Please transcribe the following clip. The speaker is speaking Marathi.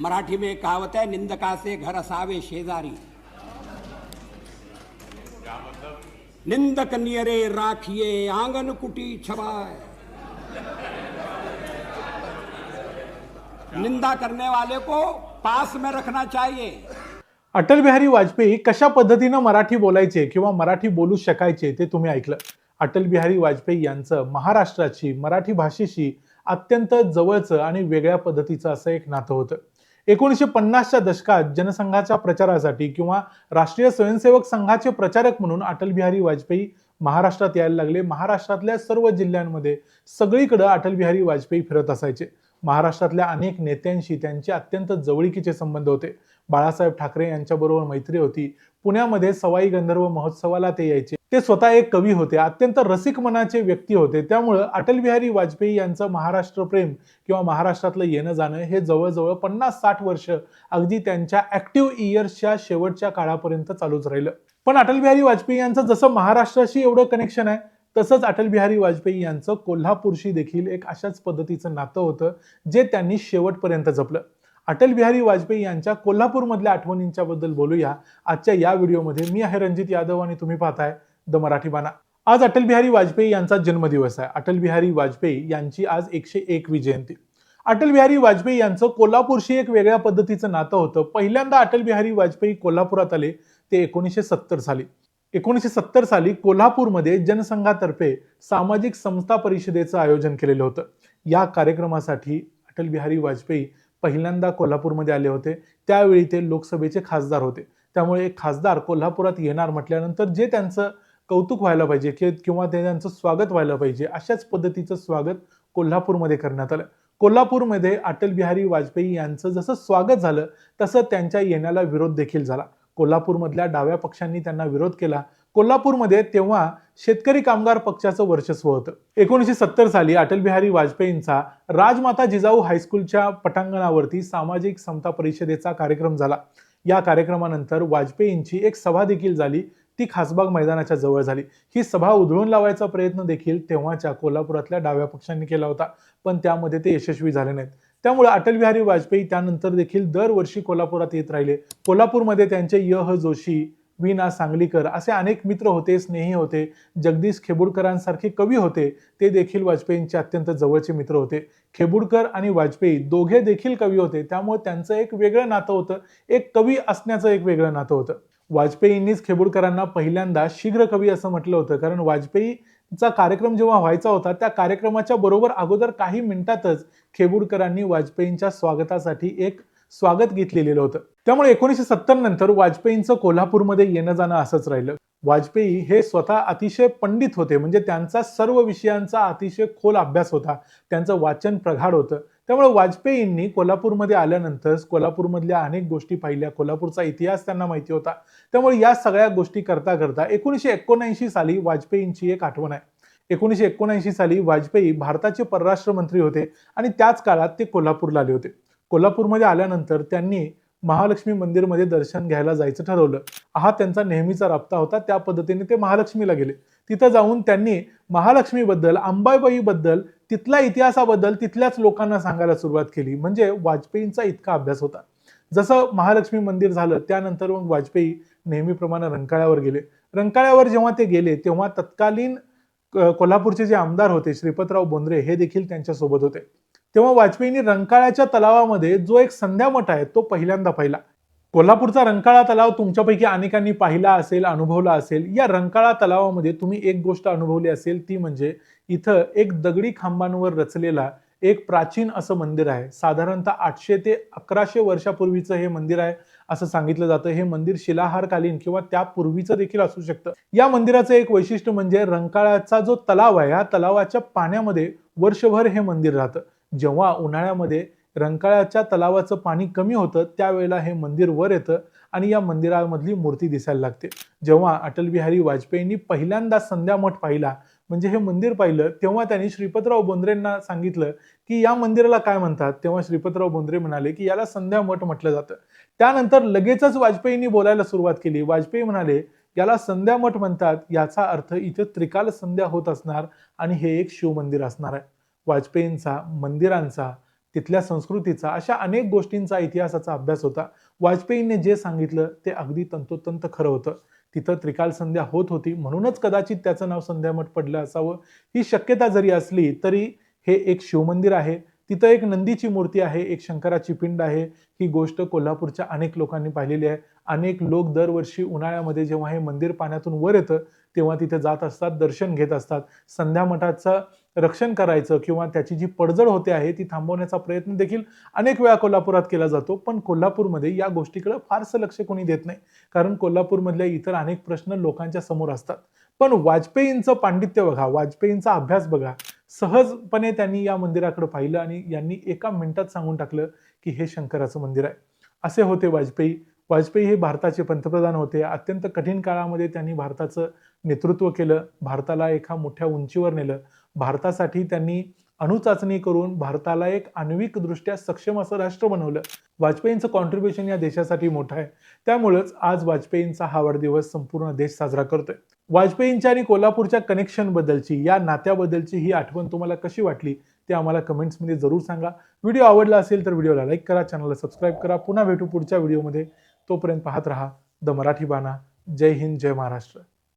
मराठी में कहावत है निंदका से घर असावे शेजारी। निंदक नियरे राखिए आंगन कुटी छवाए निंदा करने वाले को पास में रखना चाहिए। अटल बिहारी वाजपेयी कशा पद्धतीनं मराठी बोलायचे किंवा मराठी बोलू शकायचे ते तुम्ही ऐकलं. अटल बिहारी वाजपेयी यांचं महाराष्ट्राची मराठी भाषेशी अत्यंत जवळचं आणि वेगळ्या पद्धतीचं असं एक नातं होतं. एकोणीसशे पन्नासच्या दशकात जनसंघाच्या प्रचारासाठी किंवा राष्ट्रीय स्वयंसेवक संघाचे प्रचारक म्हणून अटल बिहारी वाजपेयी महाराष्ट्रात यायला लागले. महाराष्ट्रातल्या सर्व जिल्ह्यांमध्ये सगळीकडे अटल बिहारी वाजपेयी फिरत असायचे. महाराष्ट्रातल्या अनेक नेत्यांशी त्यांचे अत्यंत जवळीकीचे संबंध होते. बाळासाहेब ठाकरे यांच्याबरोबर मैत्री होती. पुण्यामध्ये सवाई गंधर्व महोत्सवाला ते यायचे. ते स्वतः एक कवी होते. अत्यंत रसिक मनाचे व्यक्ती होते. त्यामुळं अटल बिहारी वाजपेयी यांचं महाराष्ट्र प्रेम किंवा महाराष्ट्रातलं येणं जाणं हे जवळजवळ पन्नास साठ वर्ष अगदी त्यांच्या ऍक्टिव्ह इयर्सच्या शेवटच्या काळापर्यंत चालूच राहिलं. पण अटल बिहारी वाजपेयी यांचं जसं महाराष्ट्राशी एवढं कनेक्शन आहे तसंच अटल बिहारी वाजपेयी यांचं कोल्हापूरशी देखील एक अशाच पद्धतीचं नातं होतं जे त्यांनी शेवटपर्यंत जपलं. अटल बिहारी वाजपेयी यांच्या कोल्हापूरमधल्या आठवणींच्या बद्दल बोलूया. आजच्या या व्हिडिओमध्ये मी आहे रणजित यादव आणि तुम्ही पाहताय द मराठी बाना आज अटल बिहारी वाजपेयी यांचा जन्मदिवस आहे. अटल बिहारी वाजपेयी यांची आज एकशे एकवी जयंती. अटल बिहारी वाजपेयी यांचं कोल्हापूरशी एक वेगळ्या पद्धतीचं नातं होतं. पहिल्यांदा अटल बिहारी वाजपेयी कोल्हापुरात आले ते एकोणीसशे सत्तर साली. एकोणीसशे सत्तर साली कोल्हापूरमध्ये जनसंघातर्फे सामाजिक संस्था परिषदेचं आयोजन केलेलं होतं. या कार्यक्रमासाठी अटल बिहारी वाजपेयी पहिल्यांदा कोल्हापूरमध्ये आले होते. त्यावेळी ते लोकसभेचे खासदार होते. त्यामुळे एक खासदार कोल्हापुरात येणार म्हटल्यानंतर जे त्यांचं कौतुक व्हायला पाहिजे कि- किंवा ते त्यांचं स्वागत व्हायला पाहिजे अशाच पद्धतीचं स्वागत कोल्हापूरमध्ये करण्यात आलं. कोल्हापूरमध्ये अटल बिहारी वाजपेयी यांचं जसं स्वागत झालं तसं त्यांच्या येण्याला विरोध देखील झाला. कोल्हापूरमधल्या डाव्या पक्षांनी त्यांना विरोध केला. कोल्हापूरमध्ये तेव्हा शेतकरी कामगार पक्षाचं वर्चस्व होतं. एकोणीसशे सत्तर साली अटल बिहारी वाजपेयींचा राजमाता जिजाऊ हायस्कूलच्या पटांगणावरती सामाजिक समता परिषदेचा कार्यक्रम झाला. या कार्यक्रमानंतर वाजपेयींची एक सभा देखील झाली. ती खासबाग मैदानाच्या जवळ झाली. ही सभा उधळून लावायचा प्रयत्न देखील तेव्हाच्या कोल्हापुरातल्या डाव्या पक्षांनी केला होता. पण त्यामध्ये ते यशस्वी झाले नाहीत. त्यामुळे अटल बिहारी वाजपेयी त्यानंतर देखील दरवर्षी कोल्हापुरात येत राहिले. कोल्हापूरमध्ये त्यांचे यह जोशी वीना सांगलीकर असे अनेक मित्र होते स्नेही होते. जगदीश खेबुडकरांसारखे कवी होते. ते देखील वाजपेयींचे अत्यंत जवळचे मित्र होते. खेबुडकर आणि वाजपेयी दोघे देखील कवी होते. त्यामुळे त्यांचं एक वेगळं नातं होतं. एक कवी असण्याचं एक वेगळं नातं होतं. वाजपेयींनीच खेबुडकरांना पहिल्यांदा शीघ्र कवी असं म्हटलं होतं. कारण वाजपेयीचा कार्यक्रम जेव्हा व्हायचा होता त्या कार्यक्रमाच्या बरोबर अगोदर काही मिनिटातच खेबुडकरांनी वाजपेयींच्या स्वागतासाठी एक स्वागत गीत लिहिलेलं होतं. त्यामुळे एकोणीसशे सत्तर नंतर वाजपेयींचं कोल्हापूरमध्ये येणं जाणं असंच राहिलं. वाजपेयी हे स्वतः अतिशय पंडित होते म्हणजे त्यांचा सर्व विषयांचा अतिशय खोल अभ्यास होता. त्यांचं वाचन प्रगाढ होतं. त्यामुळे वाजपेयींनी कोल्हापूरमध्ये आल्यानंतर कोल्हापूरमधल्या अनेक गोष्टी पाहिल्या. कोल्हापूरचा इतिहास त्यांना माहिती होता. त्यामुळे या सगळ्या गोष्टी करता करता एकोणीसशे एकोणऐंशी साली वाजपेयींची एक आठवण आहे. एकोणीसशे एकोणऐंशी साली वाजपेयी भारताचे परराष्ट्र मंत्री होते आणि त्याच काळात ते कोल्हापूरला आले होते. कोल्हापूरमध्ये आल्यानंतर त्यांनी महालक्ष्मी मंदिरमध्ये दर्शन घ्यायला जायचं ठरवलं. हा त्यांचा नेहमीचा राबता होता. त्या पद्धतीने ते महालक्ष्मीला गेले. तिथं जाऊन त्यांनी महालक्ष्मीबद्दल अंबाबाईबद्दल तिथल्या इतिहासाबद्दल तिथल्याच लोकांना सांगायला सुरुवात केली. म्हणजे वाजपेयींचा इतका अभ्यास होता. जसं महालक्ष्मी मंदिर झालं त्यानंतर मग वाजपेयी नेहमीप्रमाणे रंकाळ्यावर गेले. रंकाळ्यावर जेव्हा ते गेले तेव्हा तत्कालीन कोल्हापूरचे जे आमदार होते श्रीपतराव बोंद्रे हे देखील त्यांच्यासोबत होते. तेव्हा वाजपेयींनी रंकाळ्याच्या तलावामध्ये जो एक संध्यामठ आहे तो पहिल्यांदा पाहिला. कोल्हापूरचा रंकाळा तलाव तुमच्यापैकी अनेकांनी पाहिला असेल अनुभवला असेल. या रंकाळा तलावामध्ये तुम्ही एक गोष्ट अनुभवली असेल ती म्हणजे इथं एक दगडी खांबांवर रचलेला एक प्राचीन असं मंदिर आहे. साधारणतः आठशे ते अकराशे वर्षापूर्वीचं हे मंदिर आहे असं सांगितलं जातं. हे मंदिर शिलाहारकालीन किंवा त्यापूर्वीचं देखील असू शकतं. या मंदिराचं एक वैशिष्ट्य म्हणजे रंकाळ्याचा जो तलाव आहे या तलावाच्या पाण्यामध्ये वर्षभर हे मंदिर राहतं. जेव्हा उन्हाळ्यामध्ये रंकाळ्याच्या तलावाचं पाणी कमी होतं त्यावेळेला हे मंदिर वर येतं आणि या मंदिरामधली मूर्ती दिसायला लागते. जेव्हा अटल बिहारी वाजपेयींनी पहिल्यांदा संध्यामठ पाहिला म्हणजे हे मंदिर पाहिलं तेव्हा त्यांनी श्रीपतराव बोंद्रेंना सांगितलं की या मंदिराला काय म्हणतात? तेव्हा श्रीपतराव बोंद्रे म्हणाले की याला संध्यामठ म्हटलं जातं. त्यानंतर लगेचच वाजपेयींनी बोलायला सुरुवात केली. वाजपेयी म्हणाले याला संध्यामठ म्हणतात याचा अर्थ इथे त्रिकाल संध्या होत असणार आणि हे एक शिवमंदिर असणार आहे. वाजपेयींचा मंदिरांचा तिथल्या संस्कृतीचा अशा अनेक गोष्टींचा इतिहासाचा अभ्यास होता. वाजपेयींनी जे सांगितलं ते अगदी तंतोतंत खरं होतं. तिथं त्रिकाल संध्या होत होती. म्हणूनच कदाचित त्याचं नाव संध्यामठ पडलं असावं. ही शक्यता जरी असली तरी हे एक शिवमंदिर आहे. तिथं एक नंदीची मूर्ती आहे एक शंकराची पिंड आहे. ही गोष्ट कोल्हापूरच्या अनेक लोकांनी पाहिलेली आहे. अनेक लोक दरवर्षी उन्हाळ्यामध्ये जेव्हा हे मंदिर पाण्यातून वर येतं तेव्हा तिथे जात असतात दर्शन घेत असतात. संध्या मठाचं रक्षण करायचं किंवा त्याची जी पडझड होते आहे ती थांबवण्याचा प्रयत्न देखील अनेक वेळा कोल्हापुरात केला जातो. पण कोल्हापूरमध्ये या गोष्टीकडे फारसं लक्ष कोणी देत नाही. कारण कोल्हापूरमधल्या इतर अनेक प्रश्न लोकांच्या समोर असतात. पण वाजपेयींचं पांडित्य बघा वाजपेयींचा अभ्यास बघा. सहजपणे त्यांनी या मंदिराकडे पाहिलं आणि यांनी एका मिनिटात सांगून टाकलं की हे शंकराचं मंदिर आहे. असे होते वाजपेयी. वाजपेयी हे भारताचे पंतप्रधान होते. अत्यंत कठीण काळामध्ये त्यांनी भारताचं नेतृत्व केलं. भारताला एका मोठ्या उंचीवर नेलं. भारतासाठी त्यांनी अणुचाचणी करून भारताला एक आण्विकदृष्ट्या सक्षम असं राष्ट्र बनवलं. वाजपेयींचं कॉन्ट्रीब्युशन या देशासाठी मोठं आहे. त्यामुळेच आज वाजपेयींचा हा वाढदिवस संपूर्ण देश साजरा करतोय. वाजपेयींच्या आणि कोल्हापूरच्या कनेक्शन बद्दलची या नात्याबद्दलची ही आठवण तुम्हाला कशी वाटली ते आम्हाला कमेंट्समध्ये जरूर सांगा. व्हिडिओ आवडला असेल तर व्हिडिओला लाईक करा चॅनलला सबस्क्राईब करा. पुन्हा भेटू पुढच्या व्हिडिओमध्ये. तोपर्यंत पाहत राहा द मराठी बाणा. जय हिंद जय महाराष्ट्र.